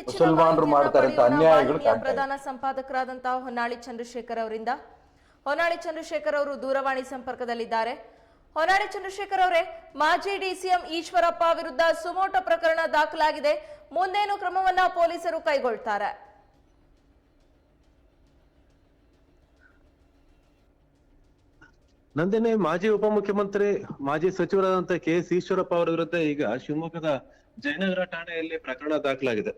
ಹೆಚ್ಚಿನ ಮುಸಲ್ಮಾನರು ಮಾಡ್ತಾರೆ ಅಂತ ಅನ್ಯಾಯಗಳು ಪ್ರಧಾನ ಸಂಪಾದಕರಾದಂತಹ ಹೊನ್ನಾಳಿ ಚಂದ್ರಶೇಖರ್ ಅವರಿಂದ. ಹೊನ್ನಾಳಿ ಚಂದ್ರಶೇಖರ್ ಅವರು ದೂರವಾಣಿ ಸಂಪರ್ಕದಲ್ಲಿದ್ದಾರೆ. ಹೊನ್ನಾಳಿ ಚಂದ್ರಶೇಖರ್ ಅವರೇ ಮಾಜಿ ಡಿಸಿಎಂ ಈಶ್ವರಪ್ಪ ವಿರುದ್ಧ ಸುಮೋಟೋ ಪ್ರಕರಣ ದಾಖಲಾಗಿದೆ. ಮುಂದೇನು ಕ್ರಮವನ್ನ ಪೊಲೀಸರು ಕೈಗೊಳ್ತಾರೆ? ನಂದಿನಿ ಮಾಜಿ ಉಪಮುಖ್ಯಮಂತ್ರಿ ಮಾಜಿ ಸಚಿವರಾದಂತಹ ಕೆ ಎಸ್ ಈಶ್ವರಪ್ಪ ಅವರ ವಿರುದ್ಧ ಈಗ ಶಿವಮೊಗ್ಗದ ಜಯನಗರ ಠಾಣೆಯಲ್ಲಿ ಪ್ರಕರಣ ದಾಖಲಾಗಿದೆ.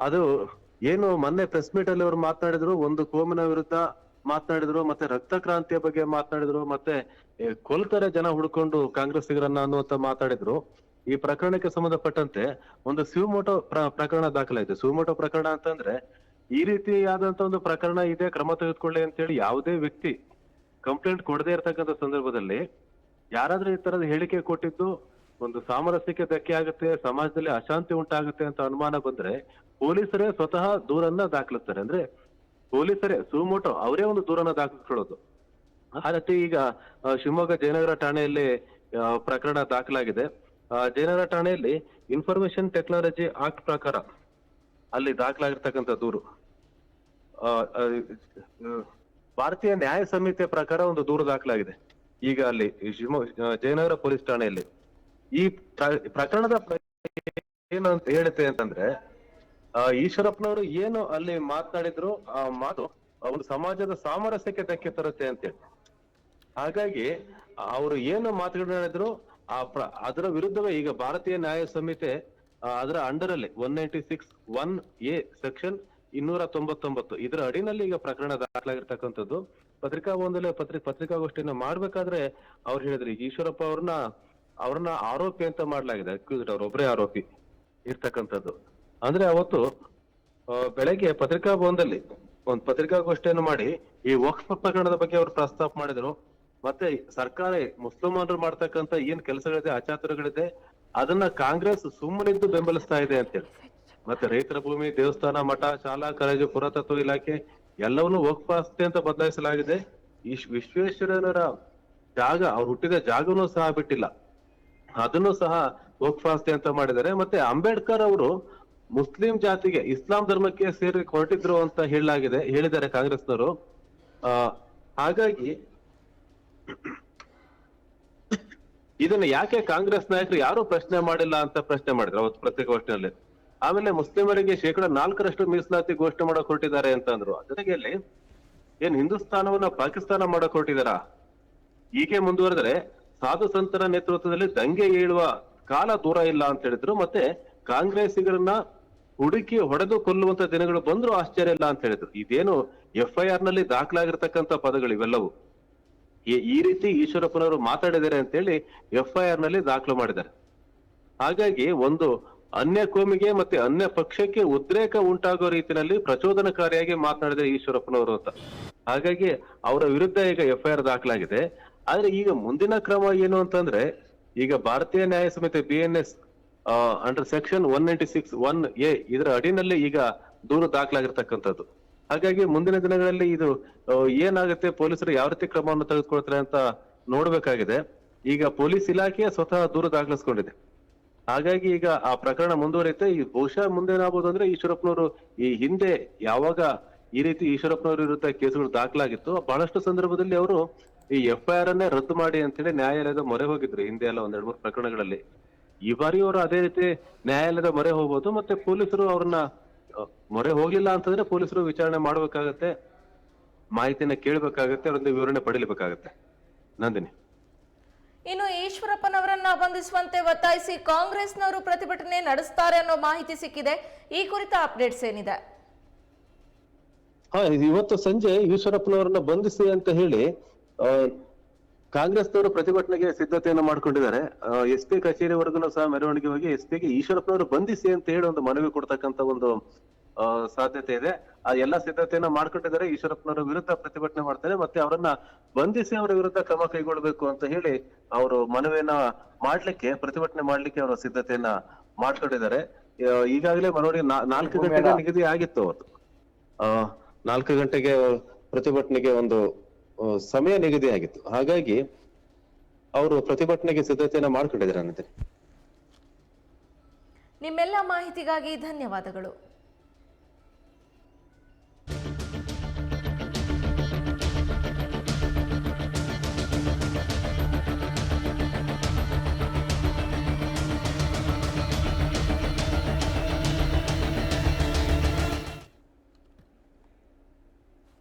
ಅದು ಏನು ಮೊನ್ನೆ ಪ್ರೆಸ್ ಮೀಟ್ ಅಲ್ಲಿ ಅವರು ಮಾತನಾಡಿದ್ರು, ಒಂದು ಕೋಮಿನ ವಿರುದ್ಧ ಮಾತನಾಡಿದ್ರು, ಮತ್ತೆ ರಕ್ತ ಕ್ರಾಂತಿಯ ಬಗ್ಗೆ ಮಾತನಾಡಿದ್ರು, ಮತ್ತೆ ಕೊಲ್ತಾರೆ ಜನ ಹುಡ್ಕೊಂಡು ಕಾಂಗ್ರೆಸ್ಸಿಗರನ್ನ ಅನ್ನುವಂತ ಮಾತಾಡಿದ್ರು. ಈ ಪ್ರಕರಣಕ್ಕೆ ಸಂಬಂಧಪಟ್ಟಂತೆ ಒಂದು ಶಿವಮೊಟೋ ಪ್ರ- ಪ್ರಕರಣ ದಾಖಲಾಯಿತು. ಶಿವಮೊಟೋ ಪ್ರಕರಣ ಅಂತಂದ್ರೆ, ಈ ರೀತಿಯಾದಂತ ಒಂದು ಪ್ರಕರಣ ಇದೆ, ಕ್ರಮ ತೆಗೆದುಕೊಳ್ಳಿ ಅಂತೇಳಿ ಯಾವುದೇ ವ್ಯಕ್ತಿ ಕಂಪ್ಲೇಂಟ್ ಕೊಡದೇ ಇರತಕ್ಕಂತ ಸಂದರ್ಭದಲ್ಲಿ ಯಾರಾದ್ರೂ ಈ ತರದ ಹೇಳಿಕೆ ಕೊಟ್ಟಿದ್ದು ಒಂದು ಸಾಮರಸ್ಯಕ್ಕೆ ಧಕ್ಕೆ ಆಗುತ್ತೆ, ಸಮಾಜದಲ್ಲಿ ಅಶಾಂತಿ ಉಂಟಾಗುತ್ತೆ ಅಂತ ಅನುಮಾನ ಬಂದ್ರೆ ಪೊಲೀಸರೇ ಸ್ವತಃ ದೂರನ್ನ ದಾಖಲಿಸ್ತಾರೆ. ಅಂದ್ರೆ ಪೊಲೀಸರೇ, ಸುಮೋಟೋ ಅವರೇ ಒಂದು ದೂರನ್ನ ದಾಖಲಿಸ್ಕೊಳ್ಳೋದು. ರೀತಿ ಈಗ ಶಿವಮೊಗ್ಗ ಜಯನಗರ ಠಾಣೆಯಲ್ಲಿ ಪ್ರಕರಣ ದಾಖಲಾಗಿದೆ. ಜಯನಗರ ಠಾಣೆಯಲ್ಲಿ ಇನ್ಫಾರ್ಮೇಶನ್ ಟೆಕ್ನಾಲಜಿ ಆಕ್ಟ್ ಪ್ರಕಾರ ಅಲ್ಲಿ ದಾಖಲಾಗಿರ್ತಕ್ಕಂಥ ದೂರು. ಭಾರತೀಯ ನ್ಯಾಯ ಸಮಿತಿಯ ಪ್ರಕಾರ ಒಂದು ದೂರು ದಾಖಲಾಗಿದೆ. ಈಗ ಅಲ್ಲಿ ಶಿವಮೊಗ್ಗ ಜಯನಗರ ಪೊಲೀಸ್ ಠಾಣೆಯಲ್ಲಿ. ಈ ಪ್ರಕರಣದ ಏನು ಅಂತ ಹೇಳುತ್ತೆ ಅಂತಂದ್ರೆ ಆ, ಈಶ್ವರಪ್ಪನವರು ಏನು ಅಲ್ಲಿ ಮಾತನಾಡಿದ್ರು ಆ ಮಾತು ಒಂದು ಸಮಾಜದ ಸಾಮರಸ್ಯಕ್ಕೆ ಧಕ್ಕೆ ತರುತ್ತೆ ಅಂತೇಳಿ ಹಾಗಾಗಿ ಅವರು ಏನು ಮಾತುಗಳನ್ನಾಡಿದ್ರು ಆ ಪ್ರ ಅದರ ವಿರುದ್ಧವೇ ಈಗ ಭಾರತೀಯ ನ್ಯಾಯ ಸಂಹಿತೆ ಅದರ ಅಂಡರ್ ಅಲ್ಲಿ one ninety six one A section ಇನ್ನೂರ ತೊಂಬತ್ತೊಂಬತ್ತು. ಇದರ ಅಡಿನಲ್ಲಿ ಈಗ ಪ್ರಕರಣ ದಾಖಲಾಗಿರ್ತಕ್ಕಂಥದ್ದು. ಪತ್ರಿಕಾ ಒಂದಲ್ಲೇ ಪತ್ರಿ ಪತ್ರಿಕಾಗೋಷ್ಠಿಯನ್ನ ಮಾಡ್ಬೇಕಾದ್ರೆ ಅವ್ರು ಹೇಳಿದ್ರು ಈಶ್ವರಪ್ಪ ಅವ್ರನ್ನ ಅವ್ರನ್ನ ಆರೋಪಿ ಅಂತ ಮಾಡ್ಲಾಗಿದೆ, ಅಕ್ಯೂಸ್ಡ್ ಅವ್ರ ಒಬ್ಬರೇ ಆರೋಪಿ ಇರ್ತಕ್ಕಂಥದ್ದು. ಅಂದ್ರೆ ಅವತ್ತು ಪತ್ರಿಕಾ ಪತ್ರಿಕಾಭವನದಲ್ಲಿ ಒಂದು ಪತ್ರಿಕಾಗೋಷ್ಠಿಯನ್ನು ಮಾಡಿ ಈ ವಕ್ಫ್ ಪ್ರಕರಣದ ಬಗ್ಗೆ ಅವರು ಪ್ರಸ್ತಾಪ ಮಾಡಿದ್ರು. ಮತ್ತೆ ಸರ್ಕಾರ ಮುಸ್ಲಿಮಾನರು ಮಾಡ್ತಕ್ಕಂತ ಏನ್ ಕೆಲಸಗಳಿದೆ, ಅಚಾತುರಗಳಿದೆ, ಅದನ್ನ ಕಾಂಗ್ರೆಸ್ ಸುಮ್ಮನಿದ್ದು ಬೆಂಬಲಿಸ್ತಾ ಇದೆ ಅಂತ ಹೇಳಿ ಮತ್ತೆ ರೈತರ ಭೂಮಿ, ದೇವಸ್ಥಾನ, ಮಠ, ಶಾಲಾ, ಕಾಲೇಜು, ಪುರಾತತ್ವ ಇಲಾಖೆ ಎಲ್ಲವನ್ನೂ ವಕ್ಫ್ ಅಂತ ಬದಲಾಯಿಸಲಾಗಿದೆ. ಈ ವಿಶ್ವೇಶ್ವರನರ ಜಾಗ, ಅವ್ರು ಹುಟ್ಟಿದ ಜಾಗನೂ ಸಹ ಬಿಟ್ಟಿಲ್ಲ. ಅದನ್ನು ಸಹ ವಕ್ಫ್ ಆಸ್ತಿ ಅಂತ ಮಾಡಿದ್ದಾರೆ. ಮತ್ತೆ ಅಂಬೇಡ್ಕರ್ ಅವರು ಮುಸ್ಲಿಂ ಜಾತಿಗೆ ಇಸ್ಲಾಂ ಧರ್ಮಕ್ಕೆ ಸೇರಿ ಹೊರಟಿದ್ರು ಅಂತ ಹೇಳಲಾಗಿದೆ, ಹೇಳಿದ್ದಾರೆ ಕಾಂಗ್ರೆಸ್ನವರು. ಆ, ಹಾಗಾಗಿ ಇದನ್ನ ಯಾಕೆ ಕಾಂಗ್ರೆಸ್ ನಾಯಕರು ಯಾರು ಪ್ರಶ್ನೆ ಮಾಡಿಲ್ಲ ಅಂತ ಪ್ರಶ್ನೆ ಮಾಡಿದ್ರು ಅವತ್ತು ಪತ್ರಿಕಾಗೋಷ್ಠಿಯಲ್ಲಿ ಆಮೇಲೆ ಮುಸ್ಲಿಮರಿಗೆ ಶೇಕಡ ನಾಲ್ಕರಷ್ಟು ಮೀಸಲಾತಿ ಘೋಷಣೆ ಮಾಡಕ್ ಹೊರಟಿದ್ದಾರೆ ಅಂತ ಅಂದ್ರು. ಜೊತೆಗೆ ಏನ್ ಹಿಂದೂಸ್ತಾನವನ್ನ ಪಾಕಿಸ್ತಾನ ಮಾಡಕ್ ಹೊರಟಿದಾರ? ಹೀಗೆ ಮುಂದುವರೆದರೆ ಸಾಧು ಸಂತರ ನೇತೃತ್ವದಲ್ಲಿ ದಂಗೆ ಏಳುವ ಕಾಲ ದೂರ ಇಲ್ಲ ಅಂತ ಹೇಳಿದ್ರು. ಮತ್ತೆ ಕಾಂಗ್ರೆಸ್ಸಿಗರನ್ನ ಹುಡುಕಿ ಹೊಡೆದು ಕೊಲ್ಲುವಂತ ದಿನಗಳು ಬಂದ್ರು ಆಶ್ಚರ್ಯ ಇಲ್ಲ ಅಂತ ಹೇಳಿದ್ರು. ಇದೇನು ಎಫ್ ಐ ಆರ್ನಲ್ಲಿ ದಾಖಲಾಗಿರ್ತಕ್ಕಂಥ ಪದಗಳು ಇವೆಲ್ಲವೂ? ಈ- ರೀತಿ ಈಶ್ವರಪ್ಪನವರು ಮಾತಾಡಿದ್ದಾರೆ ಅಂತೇಳಿ ಎಫ್ ಐ ಆರ್ನಲ್ಲಿ ದಾಖಲು ಮಾಡಿದ್ದಾರೆ. ಹಾಗಾಗಿ ಒಂದು ಅನ್ಯ ಕೋಮಿಗೆ ಮತ್ತೆ ಅನ್ಯ ಪಕ್ಷಕ್ಕೆ ಉದ್ರೇಕ ಉಂಟಾಗೋ ರೀತಿಯಲ್ಲಿ ಪ್ರಚೋದನಕಾರಿಯಾಗಿ ಮಾತನಾಡಿದ್ರೆ ಈಶ್ವರಪ್ಪನವರು ಅಂತ. ಹಾಗಾಗಿ ಅವರ ವಿರುದ್ಧ ಈಗ ಎಫ್ ಐ ಆರ್ ದಾಖಲಾಗಿದೆ. ಆದ್ರೆ ಈಗ ಮುಂದಿನ ಕ್ರಮ ಏನು ಅಂತಂದ್ರೆ, ಈಗ Bharatiya Nyaya Samiti B N S under section one ninety six one A ಇದರ ಅಡಿನಲ್ಲಿ ಈಗ ದೂರು ದಾಖಲಾಗಿರ್ತಕ್ಕಂಥದ್ದು. ಹಾಗಾಗಿ ಮುಂದಿನ ದಿನಗಳಲ್ಲಿ ಇದು ಏನಾಗುತ್ತೆ ಪೊಲೀಸರು ಯಾವ ರೀತಿ ಕ್ರಮವನ್ನು ತೆಗೆದುಕೊಳ್ತಾರೆ ಅಂತ ನೋಡ್ಬೇಕಾಗಿದೆ. ಈಗ ಪೊಲೀಸ್ ಇಲಾಖೆ ಸ್ವತಃ ದೂರು ದಾಖಲಿಸ್ಕೊಂಡಿದೆ. ಹಾಗಾಗಿ ಈಗ ಆ ಪ್ರಕರಣ ಮುಂದುವರಿಯುತ್ತೆ. ಈ ಬಹುಶಃ ಮುಂದೆ ಏನಾಗ್ಬೋದು ಅಂದ್ರೆ ಈಶ್ವರಪ್ಪನವರು ಈ ಹಿಂದೆ ಯಾವಾಗ ಈ ರೀತಿ ಈಶ್ವರಪ್ಪನವರು ವಿರುದ್ಧ ಕೇಸುಗಳು ದಾಖಲಾಗಿತ್ತು, ಬಹಳಷ್ಟು ಸಂದರ್ಭದಲ್ಲಿ ಅವರು ಈ ಎಫ್ ಐ ಆರ್ ಅನ್ನೇ ರದ್ದು ಮಾಡಿ ಅಂತೇಳಿ ನ್ಯಾಯಾಲಯದ ಮೊರೆ ಹೋಗಿದ್ರು ಹಿಂದೆ ಎಲ್ಲ ಒಂದೆರಡು ಮೂರು ಪ್ರಕರಣಗಳಲ್ಲಿ. ಈ ಬಾರಿ ಅವರು ಅದೇ ರೀತಿ ನ್ಯಾಯಾಲಯದ ಮೊರೆ ಹೋಗ್ಬೋದು ಮತ್ತೆ ಪೊಲೀಸರು ಅವ್ರನ್ನ ಮೊರೆ ಹೋಗ್ಲಿಲ್ಲ ಅಂತಂದ್ರೆ ಪೊಲೀಸರು ವಿಚಾರಣೆ ಮಾಡ್ಬೇಕಾಗತ್ತೆ ಮಾಹಿತಿನ ಕೇಳಬೇಕಾಗತ್ತೆ ಅವರಿಂದ ವಿವರಣೆ ಪಡಿಲೇಬೇಕಾಗತ್ತೆ ನಂದಿನಿ. ಇನ್ನು ಈಶ್ವರಪ್ಪನವರನ್ನ ಬಂಧಿಸುವಂತೆ ಒತ್ತಾಯಿಸಿ ಕಾಂಗ್ರೆಸ್ನವರು ಪ್ರತಿಭಟನೆ ನಡೆಸ್ತಾರೆ ಅನ್ನೋ ಮಾಹಿತಿ ಸಿಕ್ಕಿದೆ. ಈ ಕುರಿತ ಅಪ್ಡೇಟ್ಸ್ ಏನಿದೆ? ಹಾ ಇವತ್ತು ಸಂಜೆ ಈಶ್ವರಪ್ಪನವರನ್ನ ಬಂಧಿಸಿ ಅಂತ ಹೇಳಿ ಕಾಂಗ್ರೆಸ್ನವರು ಪ್ರತಿಭಟನೆಗೆ ಸಿದ್ಧತೆಯನ್ನ ಮಾಡ್ಕೊಂಡಿದ್ದಾರೆ. ಎಸ್ ಪಿ ಕಚೇರಿವರೆಗೂ ಸಹ ಮೆರವಣಿಗೆ ಹೋಗಿ ಎಸ್ ಪಿಗೆ ಈಶ್ವರಪ್ಪನವರು ಬಂಧಿಸಿ ಅಂತ ಹೇಳಿ ಒಂದು ಮನವಿ ಕೊಡ್ತಕ್ಕಂತ ಒಂದು ಸಾಧ್ಯತೆ ಇದೆ. ಆ ಎಲ್ಲಾ ಸಿದ್ಧತೆಯನ್ನ ಮಾಡ್ಕೊಂಡಿದ್ದಾರೆ. ಈಶ್ವರಪ್ಪನವರ ವಿರುದ್ಧ ಪ್ರತಿಭಟನೆ ಮಾಡ್ತಾರೆ. ಮತ್ತೆ ಅವರನ್ನ ಬಂಧಿಸಿ ಅವರ ವಿರುದ್ಧ ಕ್ರಮ ಕೈಗೊಳ್ಳಬೇಕು ಅಂತ ಹೇಳಿ ಅವರು ಮನವಿಯನ್ನ ಮಾಡ್ಲಿಕ್ಕೆ ಪ್ರತಿಭಟನೆ ಮಾಡ್ಲಿಕ್ಕೆ ಅವರ ಸಿದ್ಧತೆಯನ್ನ ಮಾಡ್ಕೊಂಡಿದ್ದಾರೆ. ಈಗಾಗಲೇ ಮನವರಿಗೆ ನಾಲ್ಕು ಗಂಟೆಗೆ ನಿಗದಿ ಆಗಿತ್ತು ಅವತ್ತು. ಆ ನಾಲ್ಕು ಗಂಟೆಗೆ ಪ್ರತಿಭಟನೆಗೆ ಒಂದು ಸಮಯ ನಿಗದಿ ಆಗಿತ್ತು. ಹಾಗಾಗಿ ಅವರು ಪ್ರತಿಭಟನೆಗೆ ಸಿದ್ಧತೆಯನ್ನ ಮಾಡ್ಕೊಂಡಿದ್ದಾರೆ ನಿಮ್ಮೆಲ್ಲ ಮಾಹಿತಿಗಾಗಿ ಧನ್ಯವಾದಗಳು.